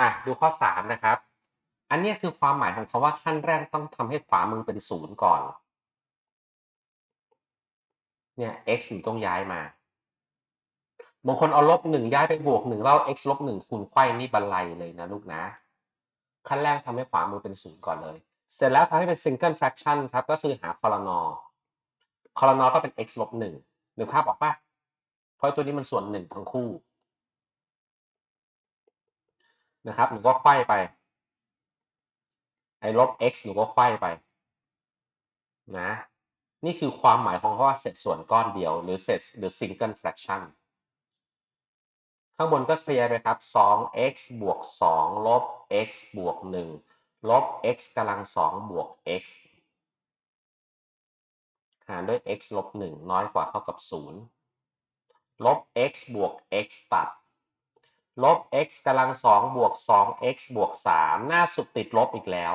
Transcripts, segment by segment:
อะดูข้อสามนะครับ อันนี้คือความหมายของคาว่าขั้นแรกต้องทำให้ขวามือเป็นศูนย์ก่อน เนี่ย x หนูต้องย้ายมาบางคนเอาลบหนึ่งย้ายไปบวกหนึ่งแล้ว x ลบหนึ่งคูณไขว้นี่บันไลเลยนะลูกนะ ขั้นแรกทำให้ขวามือเป็นศูนย์ก่อนเลย เสร็จแล้วทำให้เป็น single fraction ครับ ก็คือหาคอลนอคอลนอก็เป็น x ลบหนึ่งนึกภาพออกปะเพราะตัวนี้มันส่วนหนึ่งทั้งคู่ นะครับ หนูก็ไขว้ไป ไอ้ลบ x หนูก็ไขว้ไป นะ นี่คือความหมายของคำว่าเศษส่วนก้อนเดียว หรือเศษหรือ single fraction ข้างบนก็เคลียร์ไปครับ 2x บวก 2 ลบ x บวก 1 ลบ x กำลัง 2 บวก x หารด้วย x ลบ 1 น้อยกว่าเท่ากับ 0 ลบ x บวก x ตัด ลบ x กำลัง2บวก 2x บวก3หน้าสุดติดลบอีกแล้ว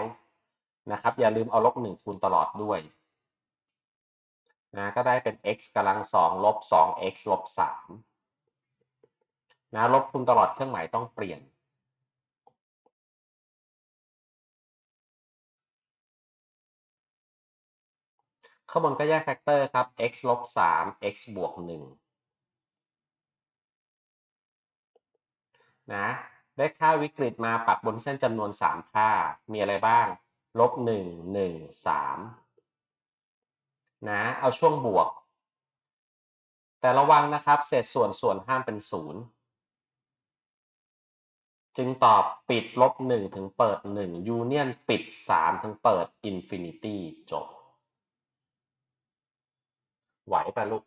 นะครับ อย่าลืมเอาลบ1คูณตลอดด้วยนะก็ได้เป็น x กำลัง2ลบ 2x ลบ3นะลบคูณตลอดเครื่องหมายต้องเปลี่ยนข้างบนก็แยกแฟกเตอร์ครับ x ลบ3 x บวก1 นะ ได้ค่าวิกฤตมาปักบนเส้นจำนวน 3 ค่า มีอะไรบ้าง ลบ 1 1 3 นะ เอาช่วงบวก แต่ระวังนะครับ เศษส่วนส่วนห้ามเป็น 0 จึงตอบปิดลบ 1 ถึงเปิด 1 ยูเนียนปิด 3 ถึงเปิดอินฟินิตี้จบ ไหวป่ะลูก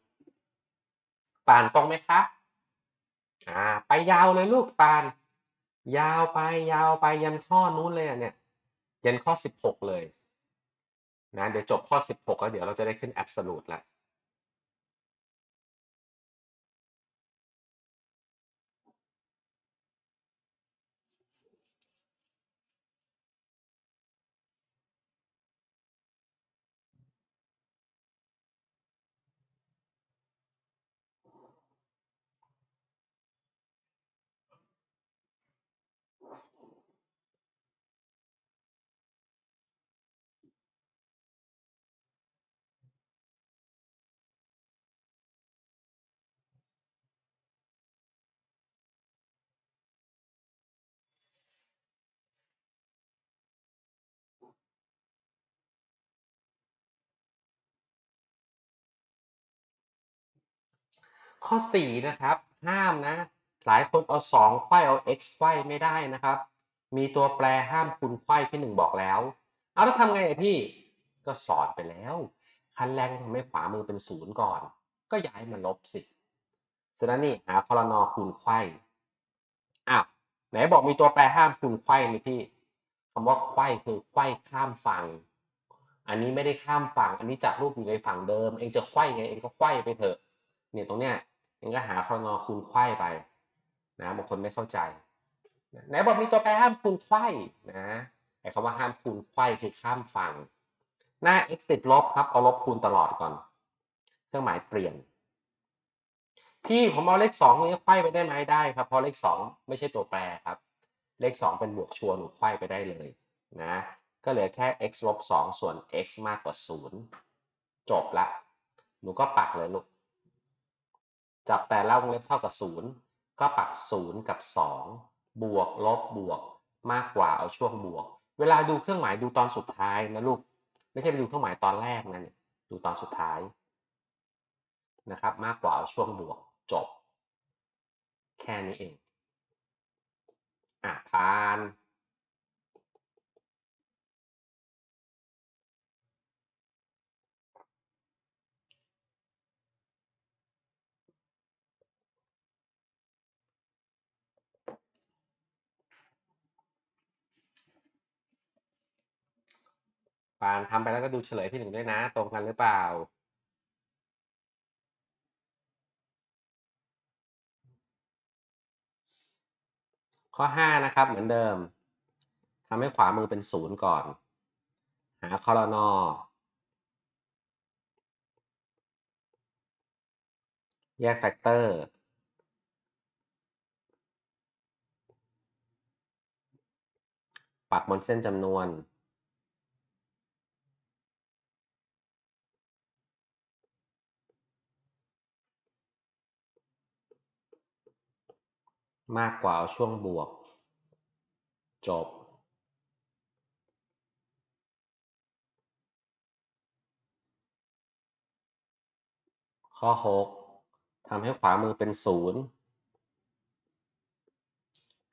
ปานตรงไหมครับ อ่า ไปยาวเลยลูกปานยาวไปยาวไปยันข้อนู้นเลยอะเนี่ย ยันข้อสิบหกเลยนะเดี๋ยวจบข้อสิบหกแล้วเดี๋ยวเราจะได้ขึ้นแอบสูตรละ ข้อ 4 นะครับ ห้ามนะ หลายคนเอา 2 ไขว้เอา x ไขว้ไม่ได้นะครับ มีตัวแปรห้ามคูณไขว้พี่หนึ่งบอกแล้ว เอาแล้วทำไงอพี่ก็สอนไปแล้ว ขั้นแรกทำให้ขวามือเป็นศูนย์ก่อน ก็ย้ายมาลบสิฉะนั้นนี่หาคอลนอคูณไขว้อ้าวไหนบอกมีตัวแปรห้ามคูณไขว้นี่พี่คำว่าไขว้คือไขว้ข้ามฝั่งอันนี้ไม่ได้ข้ามฝั่ง อันนี้จัดรูปอยู่ในฝั่งเดิม เองจะไขว้ไง เองก็ไขว้ไปเถอะ เนี่ยตรงเนี้ย เองก็หาคอนอคูณไขว้ไปนะบางคนไม่เข้าใจไหนบอกมีตัวแปรห้ามคูณไขว้นะไอ้คำว่าห้ามคูณไขว้คือข้ามฝั่งหน้า x ติดลบครับเอาลบคูณตลอดก่อน เครื่องหมายเปลี่ยน พี่ผมเอาเลขสองนี้ไขว้ไปได้ไหมได้ครับ เพราะเลขสองไม่ใช่ตัวแปรครับ เลขสองเป็นบวกชวร์หนูไขว้ไปได้เลยนะก็เหลือแค่ x ลบสองส่วน x มากกว่าศูนย์จบละ หนูก็ปักเลยลูก จับแต่ละวงเล็บเท่ากับศูนย์ก็ปักศูนย์กับสองบวกลบบวกมากกว่าเอาช่วงบวก เวลาดูเครื่องหมายดูตอนสุดท้ายนะลูก ไม่ใช่ไปดูเครื่องหมายตอนแรกนะเนี่ยดูตอนสุดท้ายนะครับ มากกว่าเอาช่วงบวกจบ แค่นี้เองอะผ่าน ปานทำไปแล้วก็ดูเฉลยพี่หนึ่งด้วยนะ ตรงกันหรือเปล่า ข้อ 5 นะครับ เหมือนเดิมทำให้ขวามือเป็นศูนย์ก่อน หาคอลนอแยกแฟกเตอร์ ปักบนเส้นจำนวน มากกว่าเอาช่วงบวก จบ ข้อ 6ทำให้ขวามือเป็นศูนย์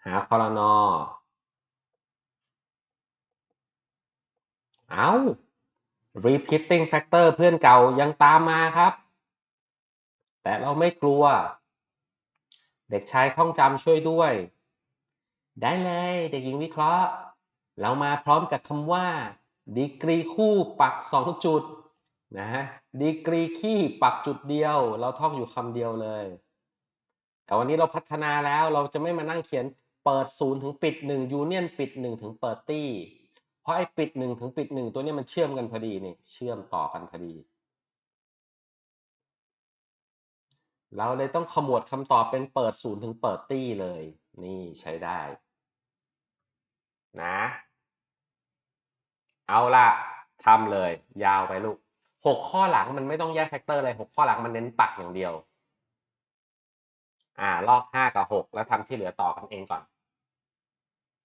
หาคอรนอเอา repeating factor เพื่อนเก่ายังตามมาครับ แต่เราไม่กลัว เด็กชายท่องจำช่วยด้วย ได้เลยเด็กหญิงวิเคราะห์ เรามาพร้อมกับคำว่า ดีกรีคู่ปักสองจุดนะฮะดีกรีขี้ปักจุดเดียว เราท่องอยู่คำเดียวเลย แต่วันนี้เราพัฒนาแล้วเราจะไม่มานั่งเขียนเปิดศูนย์ถึงปิดหนึ่งยูเนียนปิดหนึ่งถึงเปิดตี้ เพราะไอ้ปิดหนึ่งถึงปิดหนึ่งตัวเนี้ยมันเชื่อมกันพอดีนี่เชื่อมต่อกันพอดี เราเลยต้องขมวดคำตอบเป็นเปิดศูนย์ถึงเปิดตี้เลย นี่ใช้ได้ นะ เอาละทำเลย ยาวไปลูกหกข้อหลังมันไม่ต้องแยกแฟกเตอร์เลยหกข้อหลังมันเน้นปักอย่างเดียว อ่า ลอกห้ากับหกแล้วทำที่เหลือต่อกันเองก่อน